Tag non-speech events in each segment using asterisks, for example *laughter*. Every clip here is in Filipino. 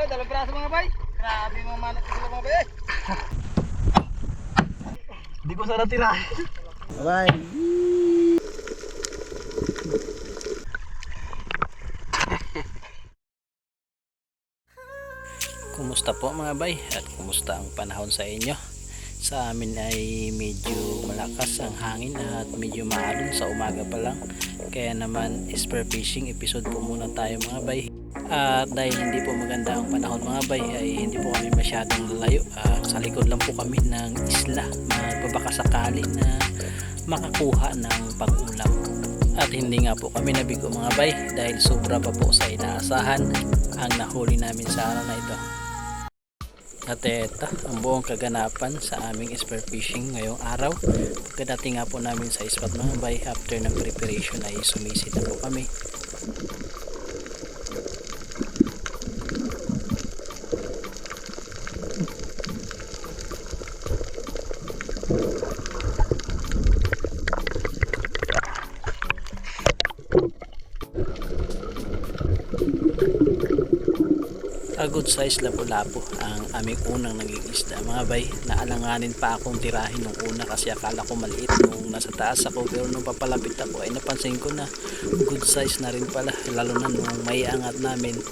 Oh, dalawang piraso mga bay. Grabe mga manat sila mga bay. Hindi ko sana tira. Bye. Kumusta po mga bay at kumusta ang panahon sa inyo? Sa amin ay medyo malakas ang hangin at medyo maalon sa umaga pa lang. Kaya naman spear fishing episode po muna tayo mga bay. At dahil hindi po maganda ang panahon mga bay ay hindi po kami masyadong lalayo. At sa likod lang po kami ng isla. Magbabakasakali na makakuha ng pag-ulam. At hindi nga po kami nabigo mga bay dahil sobra pa po sa inaasahan ang nahuli namin sa araw na ito. At eto, ang buong kaganapan sa aming spear fishing ngayong araw. Pagkadating nga po namin sa spot mga bay after ng preparation ay sumisit na po kami. A good size lapu-lapu ang aming unang naging isda. Mga bay. Naalanganin pa akong tirahin nung una kasi akala ko maliit nung nasa taas ako. Pero nung papalapit ako ay napansin ko na good size na rin pala. Lalo na nung may angat namin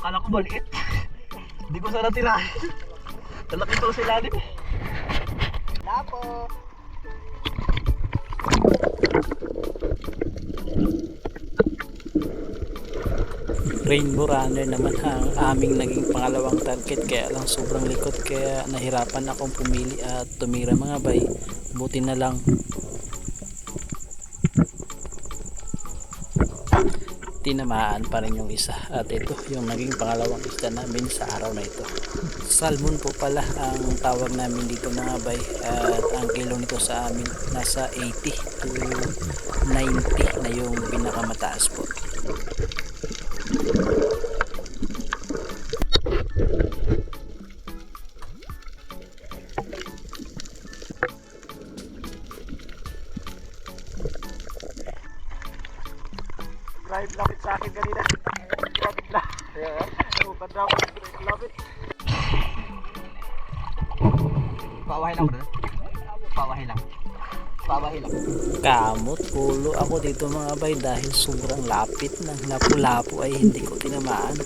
Akala ko maliit. Hindi ko sana tira. Talaki to sila din. Lapo. rainbow runner naman ang aming naging pangalawang target kaya lang sobrang likot kaya nahirapan akong pumili at tumira mga bay buti na lang tinamaan pa rin yung isa. At ito yung naging pangalawang isda namin sa araw na ito. Salmon po pala ang tawag namin dito mga bay. At ang kilo nito sa amin nasa 80 to 90 na yung pinakamataas po ako dito mga bay dahil sobrang lapit ng lapu-lapu ay hindi ko tinamaan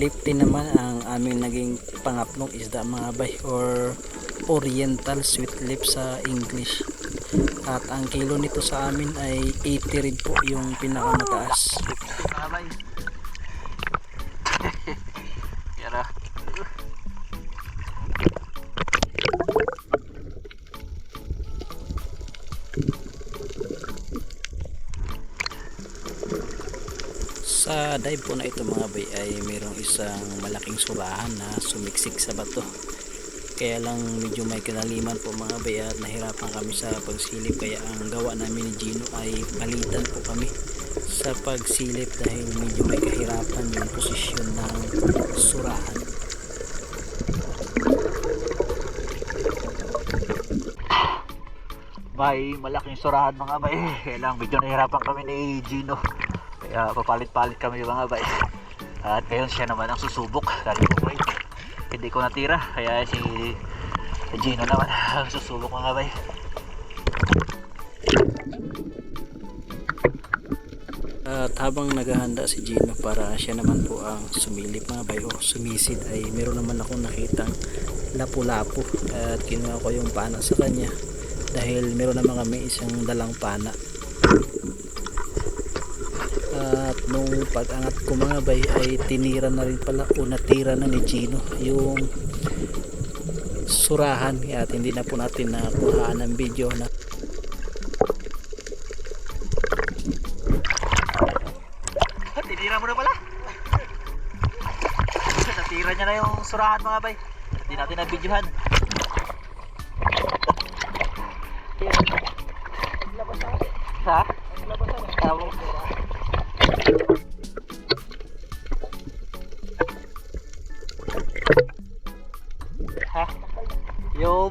lifty naman ang aming naging pangatlong isda mga bay or oriental sweet lip sa English. At ang kilo nito sa amin ay 80 rin po yung pinakamataas dive po na ito mga bay ay mayroong isang malaking surahan na sumiksik sa bato. Kaya lang medyo may kinaliman po mga bay at nahirapan kami sa pagsilip. Kaya ang gawa namin ni Gino ay balitan po kami sa pagsilip dahil medyo may kahirapan yung posisyon ng surahan. May malaking surahan mga bay. *laughs* Kaya lang medyo nahirapan kami ni Gino. Kaya papalit-palit kami mga bay. At ngayon siya naman ang susubok. Dahil ko bay. Hindi ko natira. Kaya si Gino naman *laughs* ang susubok mga bay. At habang naghahanda si Gino para siya naman po ang sumilip mga bay o sumisid ay meron naman akong nakitang lapu-lapu at kinuha ko yung pana sa kanya dahil meron naman kami isang dalang pana at nung pag-angat ko mga bay ay tinira na rin pala o natira na ni Gino yung surahan at hindi na po natin nakuhaan ng video na Tinira mo na pala. *laughs* Natira niya na yung surahan mga bay. Hindi natin na-videohan. Ha?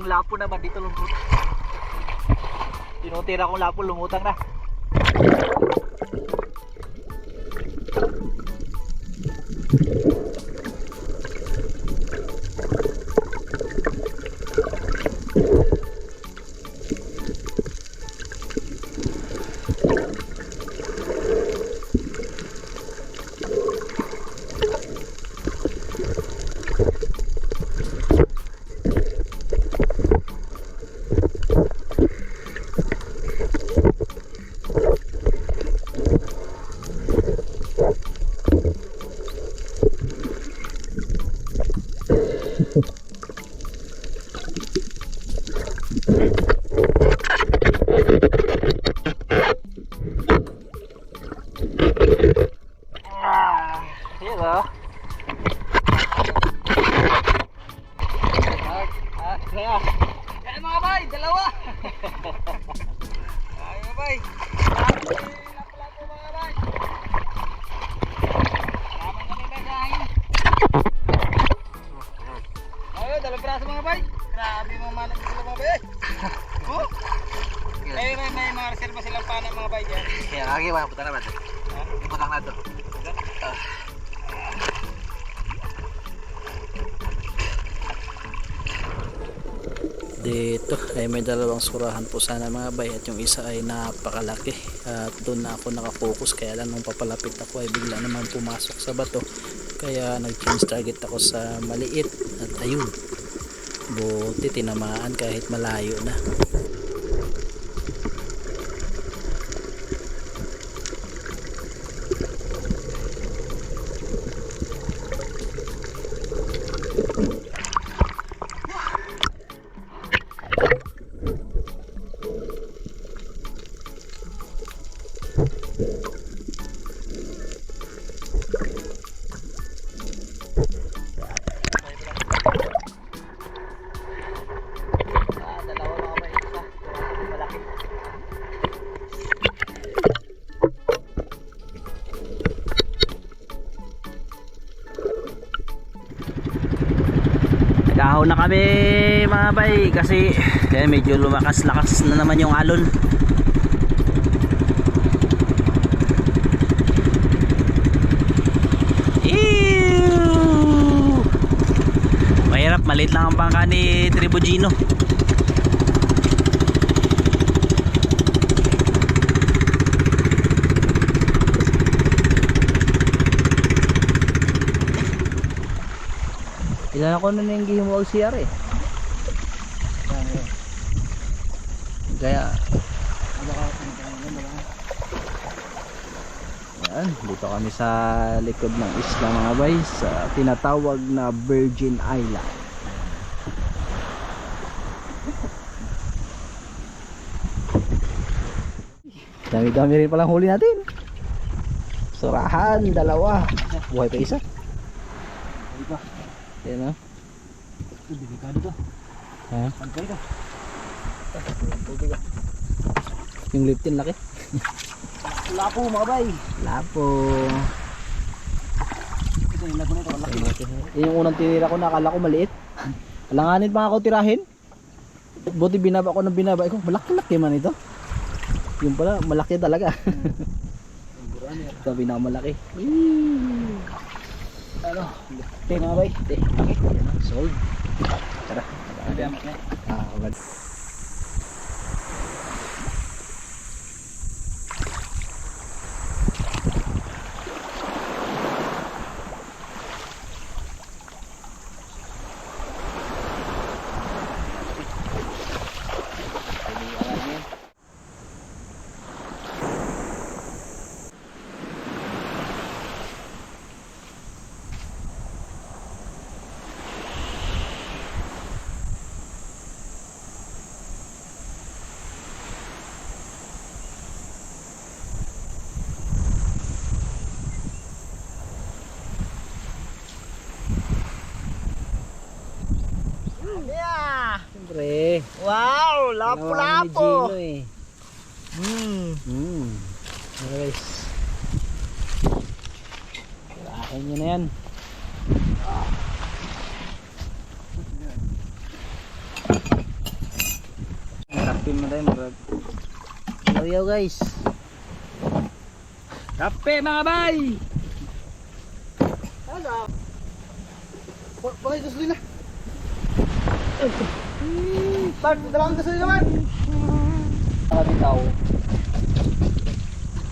Lapo naman dito lumutang. Tinutira kong lapo lumutang na. Kaya. *laughs* Kaya mga bay, dalawa. Ay bay. Ay may dalawang surahan po sana mga bay at yung isa ay napakalaki. At doon na ako nakafocus kaya lang nung papalapit ako ay bigla naman pumasok sa bato. Kaya nag change target ako sa maliit. At ayun buti tinamaan kahit malayo na Nagahaw na kami mga bay kasi kaya medyo lumakas-lakas na naman yung alon. Ew! Mahirap, maliit lang ang bangka ni Tribugino. Ilan ako na yung gihimuag CR eh. Kaya Yan, dito kami sa likod ng isla mga bay sa tinatawag na Virgin Island. Dami-dami rin palang huli natin. Surahan, dalawa. Buhay pa isa. Yan o. Delikado to. Ha? Pantay to. Yung liftin laki. Lapo mga bay. Lapo. Ito yung lago nito. Malaki. Yun yung unang tinira ko, nakala ko maliit. Alanganin pa ako tirahin. Buti binaba ko ng binaba. Ikaw, malaki-laki man ito. Yung pala, malaki talaga. *laughs* Sabi na malaki. Ano? Ate mga bay. Okay. Sold. Tara. Ah, wala. Yeah! Siyempre. Wow! Lapo-lapo! Eh. Hmm. Hmm. Okay, guys. Kailangan nyo na yan. Kape mo tayo murag. Yo yo guys. Kape mga bay! Ano? Bakit gusto nila? Bakit dalawang gusto naman? Nakabitaw.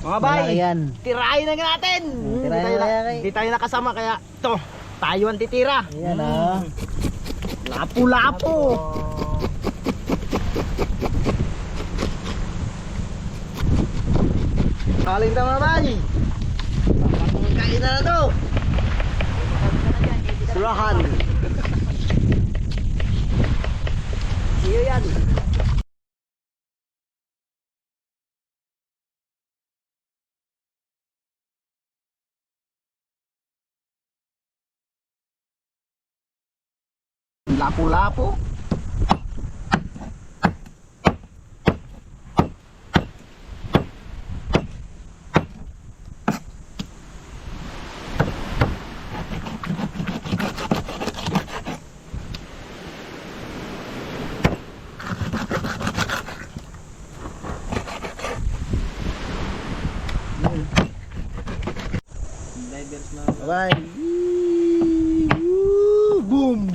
Mga bay, tirahin na natin. Hmm, tirahin tayo, na na, kay. hindi tayo nakasama kaya to, tayo ang titira. Ayan ah. Lapo-lapo. Kaling na mga bay. Kain na na to. Surahan. Iyo yan. Lapo-lapo. Divers na. Bye. Boom.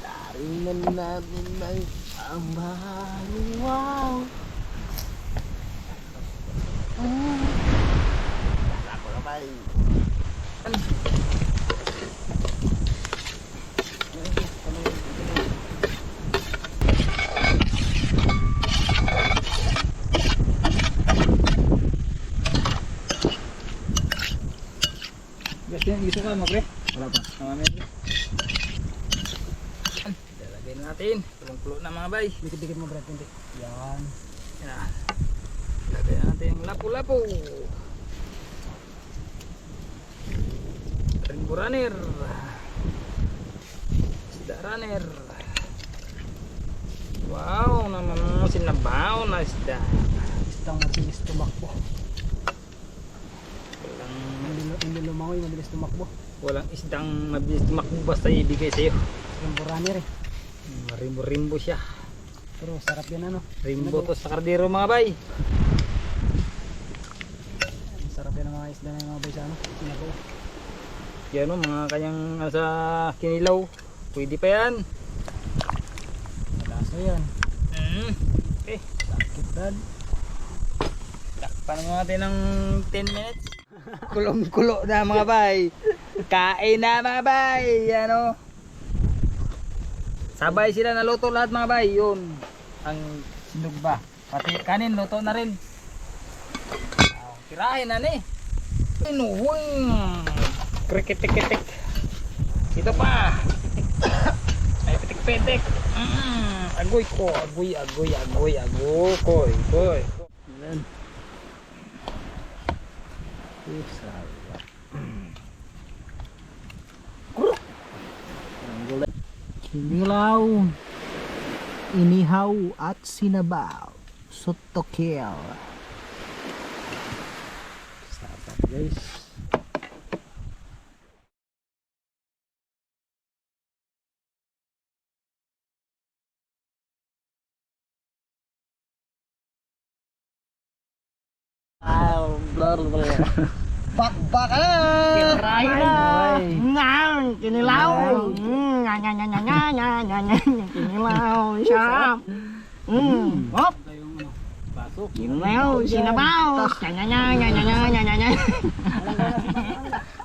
Taringan natin ng ambahan. Wow. Ah. Ako naman. Gusto yung gusto ka magre? Wala pa. Mga medyo. Lalagay na natin. Bay. Dikit-dikit mo Brad. Hindi. Yan. Yan. Lagay natin yung lapu-lapu. Ringo runner. Isda runner. Wow, naman sinabaw na isda. Isang mabilis tumakbo. Walang, Hindi lumangoy, mabilis tumakbo. walang isdang mabilis tumakbo basta ibigay sa'yo. Yung burani rin. Rimbo-rimbo siya. Pero sarap yan ano. Rimbo to sa kardero mga bay. Sarap yan ang mga isda na yung mga bay sa ano. Sinabaw. Yan o, mga kanyang nasa kinilaw. Pwede pa yan. Malaso yan. Mm. Okay. Sakit Brad. Takpan mo natin ng 10 minutes. *laughs* Kulong-kulo na mga bay. Kain na mga bay. Yan o. Sabay sila naluto lahat mga bay. Yun. Ang sinugba. Pati kanin luto na rin. Oh, tirahin na ni. Inuwing. Krikitik-kitik. Ito pa. *coughs* Ay pitik-pitik. Mm, agoy ko, agoy, agoy, agoy, agoy, koy, koy. Yan. Kinilaw, inihaw at sinabaw. Sotokil. Sarap guys. na na na na na na na Kinilaw siya. Mm. Hop. Kinilaw, sinabaw. Na na na na na na na na.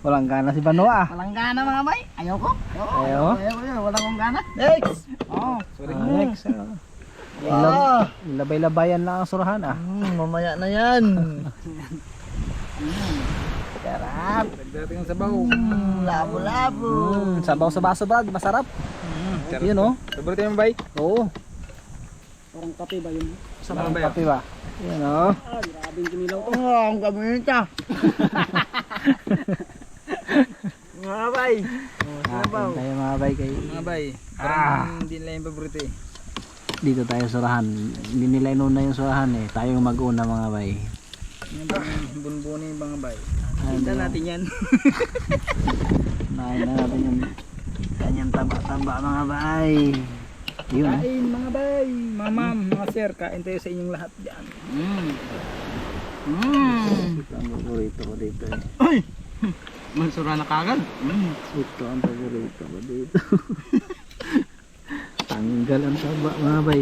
Walang gana si Banoa. Ah. Walang gana mga bay. Ayaw ko. Ayaw. Ayaw. Ayaw. Wala kong gana. Next. Oh. Sorry. Ah, next. Ah. Oh. Ah. Labay-labayan lang ang surahan ah. Mm, mamaya na yan. mm. *laughs* Sarap! Dagdating ang sabaw. Mm, labo-labo! Mm, sabaw sa baso brad, masarap. Yun oh. Favorite mo bay? Oo. Parang kape ba yun? Sarap kape ba? Yun oh. Oh, ang gamita! *laughs* Mga bay! Kain tayo mga bay kay Mga bay. Parang hindi nila yung favorite eh. dito tayo surahan. Hindi nila inuna yung surahan eh. Tayo yung mag-una mga bay. Yung bang bunbuni yung mga bay. Kita natin yan. *laughs* Nain na natin yung kanyang taba-taba mga bay. Yun oh. Kain mga bay. Mga ma'am, mga sir, kain tayo sa inyong lahat dyan. Mm. Mm. Ito ang paborito ko dito eh. Mansura na kagad. Mm. Ito ang paborito ko dito. *laughs* Tanggal ang taba mga bay.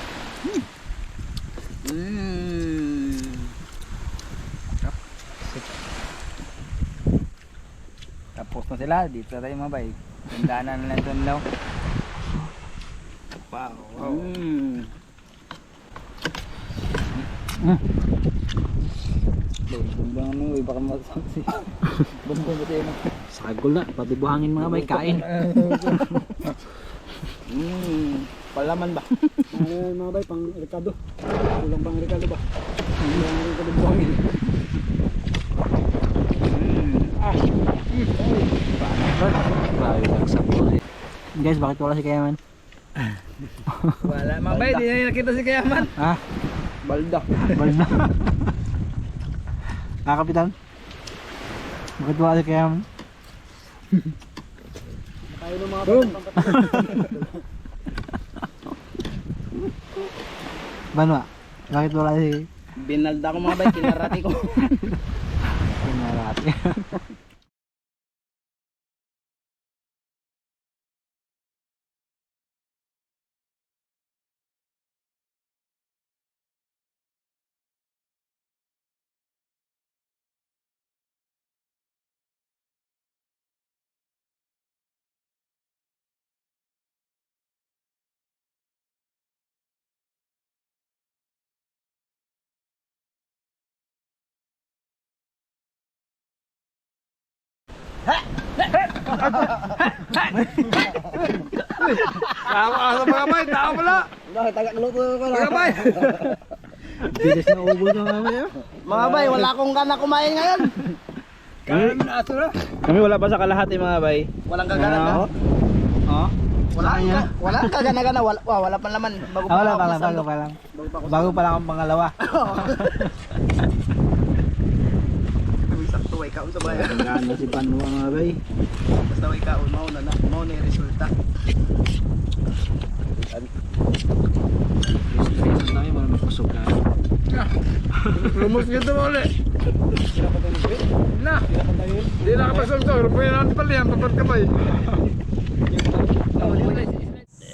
pala, dito tayo mabay. Tandaan na lang doon law. Wow. wow. Mm. Mm. *laughs* Sagol na, pati buhangin mga may kain. *laughs* mm. Palaman ba? *laughs* Mga bay, pang rekado. Kulang pang rekado ba? Kulang pang rekado buhangin. Guys, bakit wala si Kayaman? *laughs* Wala mga bay. Di na nakita si Kayaman. Ha? Balda. Balda. *laughs* ah, Kapitan? Bakit wala si Kayaman? Tayo ng mga Boom. *laughs* Banwa? Bakit wala si Binalda ko mga bay, kinarati ko. Pinarati? Tama ka sa mga bay. Tama pala. Bakit tagak luto ko Mga bay. Bilis na ubo na mamaya. Mga bay, wala akong gana kumain ngayon. Na na. Kami wala pa sa kalahati mga bay. Walang kagana na. Oh? Wala kang wala kang kagana-gana, wala, wala, wala pa laman. Bago Ah, wala pa lang, bago sandok. pa lang. Bago pa sa Bago pa lang ang pangalawa. *laughs* ikaon sa bayan. Ang na si Panwa mga bay. Basta may ikaon mao na na mao na resulta. An. Gusto sa namin mga kusog na. Rumos gitu boleh. Nah, di nak pasal tu, rupanya nanti palihan papat kabay. Eh?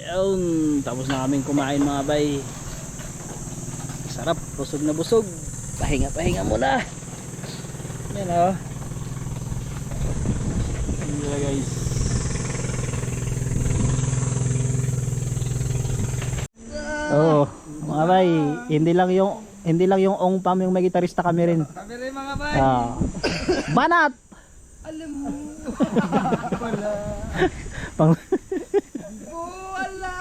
Yun, tapos na kaming kumain mga bay. Sarap, busog na busog. Pahinga-pahinga muna. Yan o. Oh guys. Oo, mga bay, hindi lang yung hindi lang yung ong pam yung may gitarista kami rin. Kami rin mga bay. Ah. Banat. Alam mo. Pang Wala.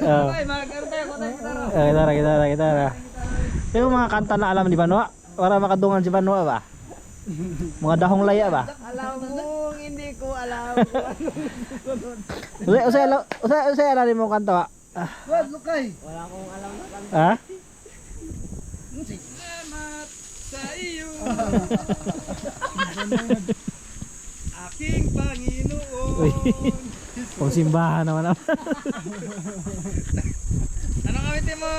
Ah. Bay, magkaroon tayo. Ah, gitara, gitara, gitara. Yung mga kanta na alam ni Banwa, para makadungan si Banwa ba? Mga dahong laya ba? Alam mo, hindi ko alam. Usay, usay, usay, usay, alam mo kanta ba? Wala akong alam na kanta. Ha? sa iyo. *laughs* Aking Panginoon. Kung simbahan naman naman. Ano kawin mo?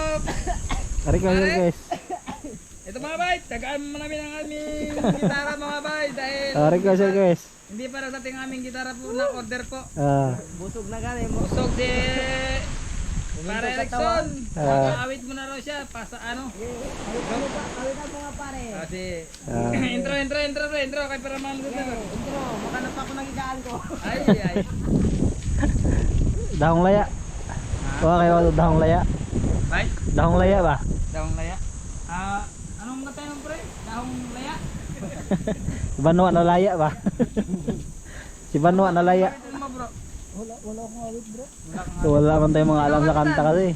Ari ko guys. Ito mga bay, tagaan mo namin ang aming gitara mga bay dahil Ari ko guys. hindi para sa ating aming gitara po na order po. Ah, Busog na gani mo. Busog di para Erickson. Ah. Awit mo na raw siya pa sa ano. Kawitan mo nga pare. Kasi ah. *laughs* intro intro intro intro intro kay para man Intro, makanap ako ng ikaan ko. Ay ay. *laughs* Dahong laya. Wala kayo dahong laya. Bay, Dahong laya ba? dahong laya. Ah, anong mga tayo pre? Dahong laya. *laughs* Si Banwa na laya ba? *laughs* si Banwa na laya. Ano mo bro? Wala man tayong mga alam sa kanta kasi.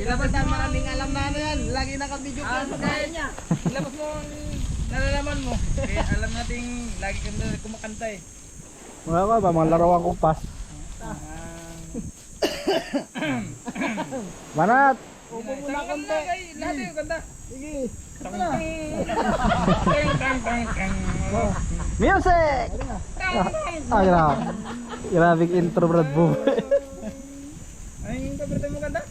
Ilabas mo maraming alam na ano yan. Lagi nakabidyo ka sa kaya niya. Ilabas mo ang nalalaman mo. Kaya alam nating lagi *coughs* ka na kumakanta eh. Mga ka ba, mga larawang kumpas. Banat! Upo mo na kanta. Lahat yung kanta. Sige. Tang tang tang tang tang. Music! Ah, grabe. Grabe intro Brad Boom. Ano yung paborito mo kanta?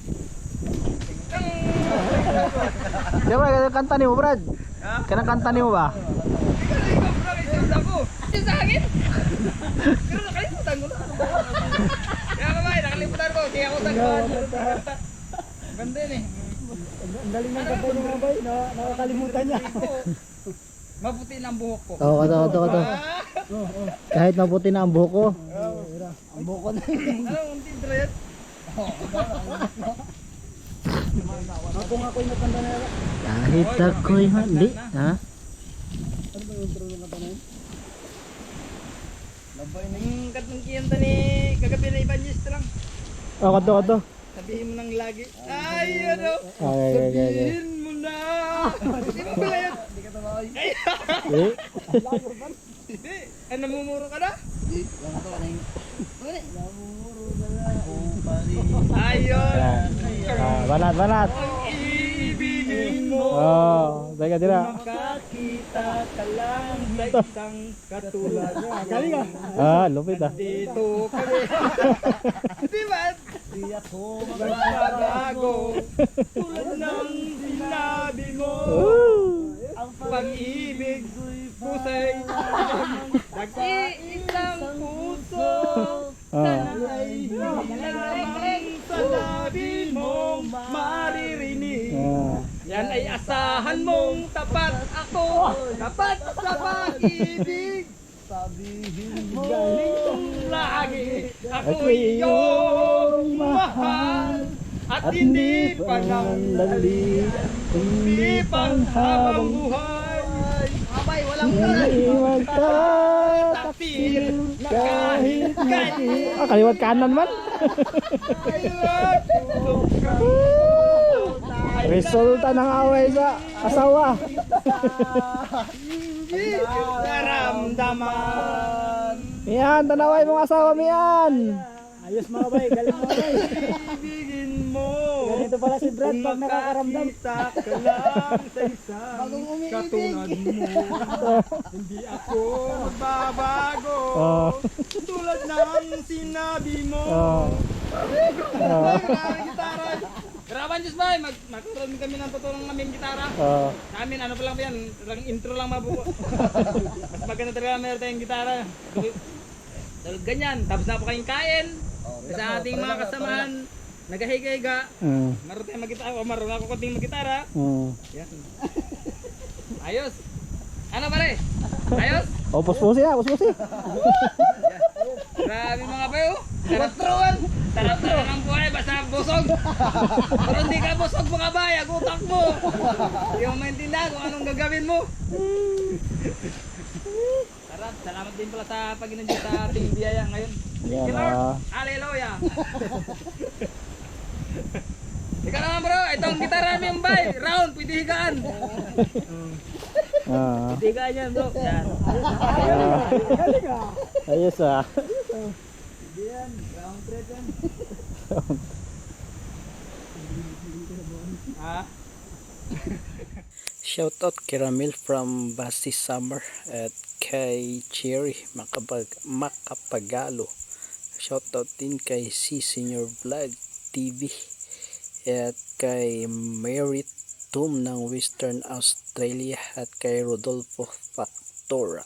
Di ba, kanang kanta ni mo Brad? Ha? Kanang kanta ni mo ba? Ikaw ikaw bro, isunod ako. Yung sa akin. Pero nakalimutan ko na. Kaya mamay, nakalimutan ko. Kaya ako tagpuan. Ganda yun eh. Ang galing ng kanta niyo mga bay. Na, nakakalimutan niya. Maputi na ang buhok ko. Oo, kato, kato, kato. Kahit maputi na ang buhok ko. Ang buko na. Ano, unti yan? Ako nga ko yung kanta na yan. Kahit ako'y hindi. Ha? Yung katong kiyanta ni kagabi na Evangelist lang. Oo, kato, kato. Sabihin mo nang lagi. Ay, ano? Sabihin mo na. Hindi mo pala yan. Ay, Eh? hindi. Ay, namumuro ka na? Ayun. Ah, banat, banat. Ibigin mo. Oh, teka, tira. Makakita ka lang sa isang katulad. Galing ah. Ah, lupit ah. Dito kami. *laughs* Di ba? Di ako Magbabago. Tulad ng sinabi mo. Ang Pag-ibig pusay Nag-iisang puso Ah. Ay lamang sa labi mo Maririnig Ah. Yan ay asahan mong tapat ako Tapat sa pag-ibig sabihin mo. Lagi ako iyong mahal At hindi pa nang lali. Hindi pang habang buhay Abay, walang Iwan ka. Tapir na kahit kailan Ah, kaliwat kanan man. Resulta ng away sa asawa. Naramdaman Mian, tanaway mong asawa, Mian. Ayos mga bay, galing mga bay. Ibigin mo Ganito pala si Brad pag nakakaramdam. Makakita ka lang sa isang katulad mo Hindi ako magbabago Oh. Tulad ng sinabi mo Oh. Gitara Graban Diyos ba, mag magkaroon kami ng totoo ng aming gitara Oh. Sa amin, ano pa lang ba yan? Lang intro lang mabuo. Mas maganda talaga meron tayong gitara. Dahil ganyan, tapos na po kayong kain. sa ating mga kasamahan, nagahiga-higa. Mm. Meron tayong magitara, o meron ako konting magitara. Mm. Yan. Ayos. Ano pare? Ayos? *laughs* Oh, puspusi ah, puspusi. Grabe mga bayo. Tarap-truan. Tarap-truan ang buhay, basta busog. Pero hindi ka busog mga bay, agutak mo. Hindi mo maintindihan kung anong gagawin mo. Sarap, salamat din pala sa Panginoon sa ating biyaya ngayon. Thank you Yan Lord. ah. Hallelujah. Ikaw naman bro. ang gitara namin bay. Round, pwede higaan. Ah, Pwede higaan yan bro. Yan. ayos ah. Yan, round thread yan. Ah, Shoutout kay Ramil from Basti Summer at kay Cherry Makapag Makapagalo. Shoutout din kay C Senior Vlog TV at kay Mary Tum ng Western Australia at kay Rodolfo Factora.